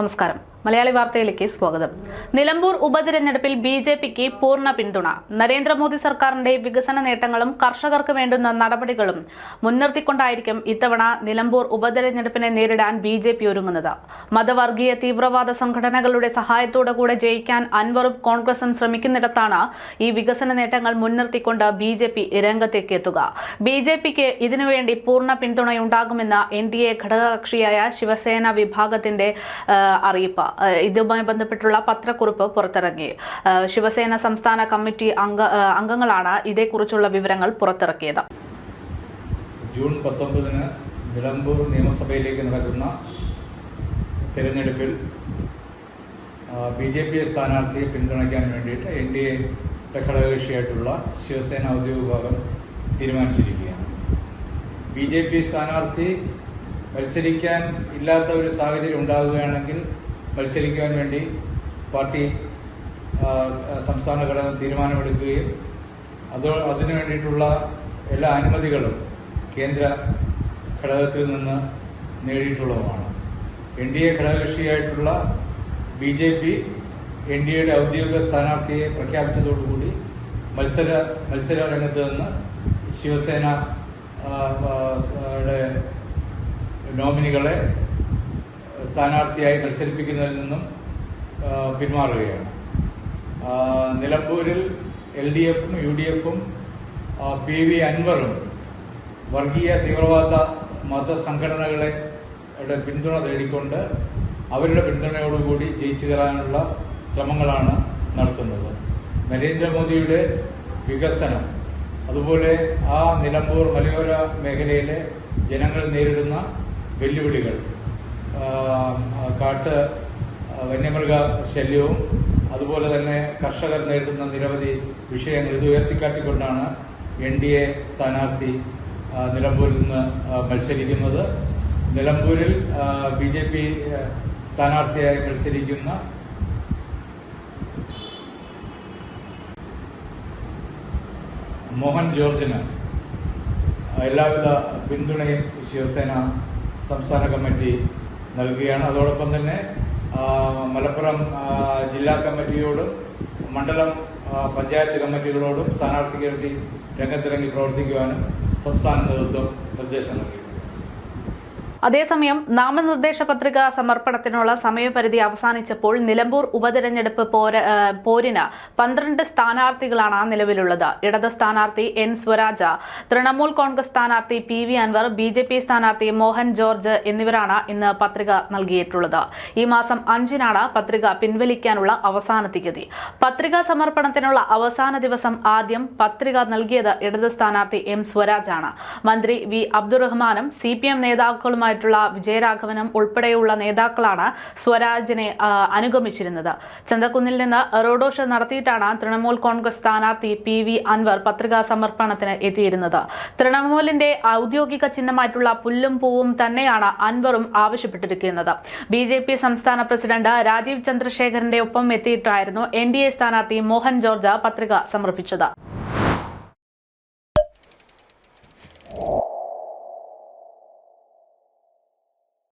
നമസ്കാരം. മലയാളി വാർത്തയിലേക്ക് സ്വാഗതം. നിലമ്പൂർ ഉപതിരഞ്ഞെടുപ്പിൽ ബി ജെ പിക്ക് പൂർണ പിന്തുണ. നരേന്ദ്രമോദി സർക്കാരിന്റെ വികസന നേട്ടങ്ങളും കർഷകർക്ക് വേണ്ടുന്ന നടപടികളും മുൻനിർത്തിക്കൊണ്ടായിരിക്കും ഇത്തവണ നിലമ്പൂർ ഉപതിരഞ്ഞെടുപ്പിനെ നേരിടാൻ ബി ജെ പി ഒരുങ്ങുന്നത്. മതവർഗീയ തീവ്രവാദ സംഘടനകളുടെ സഹായത്തോടു കൂടെ ജയിക്കാൻ അൻവറും കോൺഗ്രസും ശ്രമിക്കുന്നിടത്താണ് ഈ വികസന നേട്ടങ്ങൾ മുൻനിർത്തിക്കൊണ്ട് ബി ജെ പി രംഗത്തേക്ക് എത്തുക ബി ജെ പിക്ക് ഇതിനുവേണ്ടി പൂർണ പിന്തുണയുണ്ടാകുമെന്ന് എൻ ഡി എ ഘടകകക്ഷിയായ ശിവസേന വിഭാഗത്തിന്റെ അറിയിപ്പ്. ഇതുമായി ബന്ധപ്പെട്ടുള്ള പത്രക്കുറിപ്പ് പുറത്തിറങ്ങി. ശിവസേന സംസ്ഥാന കമ്മിറ്റി അംഗ അംഗങ്ങളാണ് ഇതേക്കുറിച്ചുള്ള വിവരങ്ങൾ പുറത്തിറക്കിയത്. ജൂൺ പത്തൊമ്പതിന് നിലമ്പൂർ നിയമസഭയിലേക്ക് നടക്കുന്ന തിരഞ്ഞെടുപ്പിൽ ബി ജെ പി സ്ഥാനാർത്ഥിയെ പിന്തുണയ്ക്കാൻ വേണ്ടിയിട്ട് എൻ ഡി എ ഘടകകക്ഷിയായിട്ടുള്ള ശിവസേന ഔദ്യോഗിക വിഭാഗം തീരുമാനിച്ചിരിക്കുകയാണ്. ബി ജെ പി സ്ഥാനാർത്ഥി മത്സരിക്കാൻ ഇല്ലാത്ത ഒരു സാഹചര്യം ഉണ്ടാവുകയാണെങ്കിൽ മത്സരിക്കാൻ വേണ്ടി പാർട്ടി സംസ്ഥാന ഘടകം തീരുമാനമെടുക്കുകയും അത് അതിനു വേണ്ടിയിട്ടുള്ള എല്ലാ അനുമതികളും കേന്ദ്ര ഘടകത്തിൽ നിന്ന് നേടിയിട്ടുള്ളതുമാണ്. N D A ഘടകകക്ഷിയായിട്ടുള്ള B J P N D എയുടെ ഔദ്യോഗിക സ്ഥാനാർത്ഥിയെ പ്രഖ്യാപിച്ചതോടുകൂടി മത്സര മത്സര രംഗത്ത് നിന്ന് ശിവസേന നോമിനികളെ സ്ഥാനാർത്ഥിയായി മത്സരിപ്പിക്കുന്നതിൽ നിന്നും പിന്മാറുകയാണ്. നിലമ്പൂരിൽ എൽ ഡി എഫും യു ഡി എഫും പി വി അൻവറും വർഗീയ തീവ്രവാദ മതസംഘടനകളെ പിന്തുണ തേടിക്കൊണ്ട് അവരുടെ പിന്തുണയോടുകൂടി ജയിച്ചു കയറാനുള്ള ശ്രമങ്ങളാണ് നടത്തുന്നത്. നരേന്ദ്രമോദിയുടെ വികസനം അതുപോലെ ആ നിലമ്പൂർ മലയോര മേഖലയിലെ ജനങ്ങൾ നേരിടുന്ന വെല്ലുവിളികൾ കാട്ട് വന്യമൃഗ ശല്യവും അതുപോലെ തന്നെ കർഷകർ നേരിടുന്ന നിരവധി വിഷയങ്ങൾ ഇത് ഉയർത്തിക്കാട്ടിക്കൊണ്ടാണ് എൻ ഡി എ സ്ഥാനാർത്ഥി നിലമ്പൂരിൽ നിന്ന് മത്സരിക്കുന്നത്. നിലമ്പൂരിൽ ബി ജെ പി സ്ഥാനാർത്ഥിയായി മത്സരിക്കുന്ന മോഹൻ ജോർജിന് എല്ലാവിധ പിന്തുണയും ശിവസേന സംസ്ഥാന കമ്മിറ്റി നൽകുകയാണ്. അതോടൊപ്പം തന്നെ മലപ്പുറം ജില്ലാ കമ്മിറ്റിയോടും മണ്ഡലം പഞ്ചായത്ത് കമ്മിറ്റികളോടും സ്ഥാനാർത്ഥിക്ക് വേണ്ടി രംഗത്തിറങ്ങി പ്രവർത്തിക്കുവാനും സംസ്ഥാന നേതൃത്വം നിർദ്ദേശം നൽകി. അതേസമയം നാമനിർദ്ദേശ പത്രിക സമർപ്പണത്തിനുള്ള സമയപരിധി അവസാനിച്ചപ്പോൾ നിലമ്പൂർ ഉപതെരഞ്ഞെടുപ്പ് പോരിന് പന്ത്രണ്ട് സ്ഥാനാർത്ഥികളാണ് നിലവിലുള്ളത്. ഇടത് സ്ഥാനാർത്ഥി എൻ സ്വരാജ തൃണമൂൽ കോൺഗ്രസ് സ്ഥാനാർത്ഥി P V Anvar B J P സ്ഥാനാർത്ഥി മോഹൻ ജോർജ് എന്നിവരാണ് ഇന്ന് പത്രിക നൽകിയിട്ടുള്ളത്. ഈ മാസം അഞ്ചിനാണ് പത്രിക പിൻവലിക്കാനുള്ള അവസാന തീയതി പത്രികാ സമർപ്പണത്തിനുള്ള അവസാന ദിവസം ആദ്യം പത്രിക നൽകിയത് ഇടത് സ്ഥാനാർത്ഥി എം സ്വരാജാണ്. മന്ത്രി വി അബ്ദുറഹ്മാനും സി പി എം നേതാക്കളുമായിട്ടുള്ള വിജയരാഘവനും ഉൾപ്പെടെയുള്ള നേതാക്കളാണ് സ്വരാജിനെ അനുഗമിച്ചിരുന്നത്. ചന്തക്കുന്നിൽ നിന്ന് റോഡോ ഷോ നടത്തിയിട്ടാണ് തൃണമൂൽ കോൺഗ്രസ് സ്ഥാനാർത്ഥി പി വി അൻവർ പത്രികാ സമർപ്പണത്തിന് എത്തിയിരുന്നത്. തൃണമൂലിന്റെ ഔദ്യോഗിക ചിഹ്നമായിട്ടുള്ള പുല്ലും പൂവും തന്നെയാണ് അൻവറും ആവശ്യപ്പെട്ടിരിക്കുന്നത്. ബി ജെ പി സംസ്ഥാന പ്രസിഡന്റ് രാജീവ് ചന്ദ്രശേഖരന്റെ ഒപ്പം എത്തിയിട്ടായിരുന്നു എൻ ഡി എ സ്ഥാനാർത്ഥി മോഹൻ ജോർജ് പത്രിക സമർപ്പിച്ചത്.